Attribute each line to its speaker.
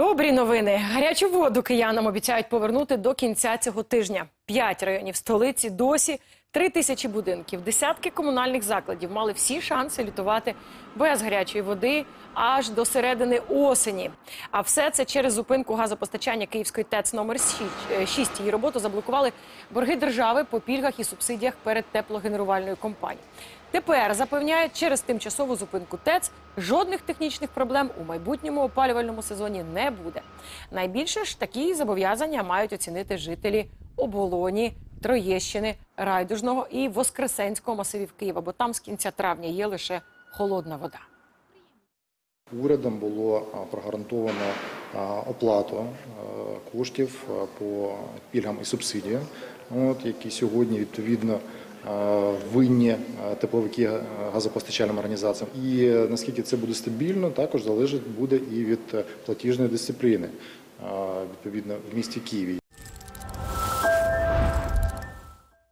Speaker 1: Добрі новини. Гарячу воду киянам обіцяють повернути до кінця цього тижня. П'ять районів столиці досі, три тисячі будинків, десятки комунальних закладів мали всі шанси лютувати без гарячої води аж до середини осені. А все це через зупинку газопостачання Київської ТЕЦ номер 6. Її роботу заблокували борги держави по пільгах і субсидіях перед теплогенерувальною компанією. Тепер запевняють, через тимчасову зупинку ТЕЦ жодних технічних проблем у майбутньому опалювальному сезоні не буде. Найбільше ж такі зобов'язання мають оцінити жителі оболоні, Троєщини, Райдужного і Воскресенського масивів Києва, бо там з кінця травня є лише холодна вода.
Speaker 2: Урядом було прогарантовано оплату коштів по пільгам і субсидіям, які сьогодні відповідно винні тепловики газопостачальним організаціям. І наскільки це буде стабільно, також залежить буде і від е, платіжної дисципліни. Відповідно, в місті Києві